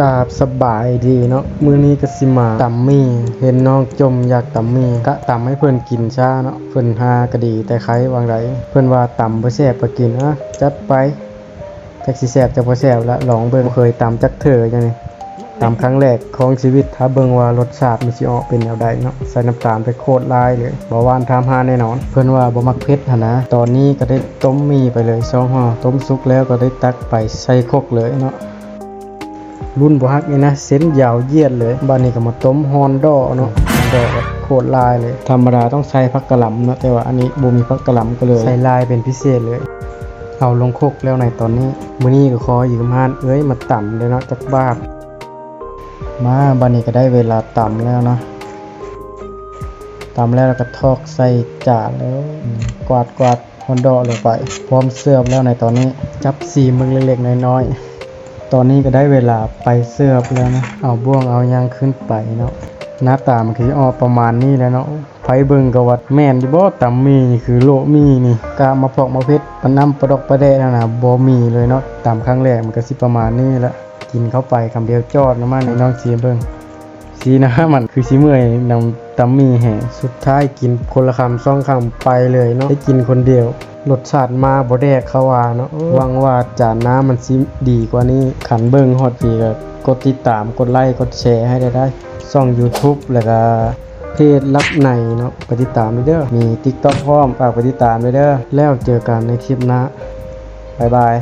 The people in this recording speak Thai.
กาบสบายดีเนาะมื้อนี้ก็สิมาตำมี่ เห็นน้องจมอยากตำมี่ก็ตำให้เพิ่นกินชาเนาะเพิ่นหาก็ดีแต่ไขวางไดเพิ่นว่าตำบ่แซ่บก็กินอะจัดไปจักสิแซ่บจักบ่แซ่บละลองเบิ่งเคยตำจักเทื่อจังนี้ตำครั้งแรกของชีวิตถ้าเบิ่งว่ารสชาติมันสิออกเป็นแนวใดเนาะใส่น้ำตาลไปโคตรลายเลยบ่หวานทามหาแน่นอน เพิ่นว่าบ่มักเผ็ดหั่นนะ ตอนนี้ก็ได้ต้มมีไปเลยสองห่อต้มสุกแล้วก็ได้ตักไปใส่คกเลยเนาะ รุ่นบ่ฮักนี่นะเส้นยาวเหยียดเลยบ้านนี้ก็มาต้มฮอนดอเนาะฮอนดอแบบโคตรลายเลย ธรรมดาต้องใส่ผักกะหล่ำเนาะแต่ว่าอันนี้บ่มีผักกะหล่ำก็เลยใส่ลายเป็นพิเศษเลยเอาลงโคกแล้วในตอนนี้มื้อนี้ก็ขออยู่กับฮานเอ้ยมาต่ำเลยเนาะจักบาทมาบัดนี้ก็ได้เวลาต่ำแล้วเนาะต่ำแล้วแล้วก็ทอกใส่จานแล้ว กวาดกวาดฮอนดอลงไป พร้อมเสิร์ฟแล้วในตอนนี้ จับสีมึงเล็กๆน้อยๆ ตอนนี้ก็ได้เวลาไปเสิร์ฟแล้วนะ เอาบ่วงเอายางขึ้นไปเนาะ หน้าตามันคือออประมาณนี้แล้วเนาะไผเบิงกวัดแม่นอยู่บ่ตำมีนี่คือโลมีนี่กามาพอกมาเพชรปน้ำปดอกปลาแดนะนะบ่มีเลยเนาะตามครั้งแรกมันก็สิประมาณนี้แหละกินเข้าไปคำเดียวจอดนะมันในน้องซีเบิ้ง สีนะมันคือสีเมื่อยนำตำมีแห่สุดท้ายกินคนละคำสองคำไปเลยเนาะได้กินคนเดียวรสชาติมาบ่แดกเขาว่าเนาะหวังว่าจานน้ำมันสิดีกว่านี้ขันเบิ่งฮอดปีก็กดติดตามกดไลค์กดแชร์ให้ได้ได้ช่อง YouTube แล้วก็เพจรับในเนาะไปติดตามด้วยเด้อมี TikTok พร้อมฝากไปติดตามด้วยเด้อแล้วเจอกันในคลิปหน้าบ๊ายบาย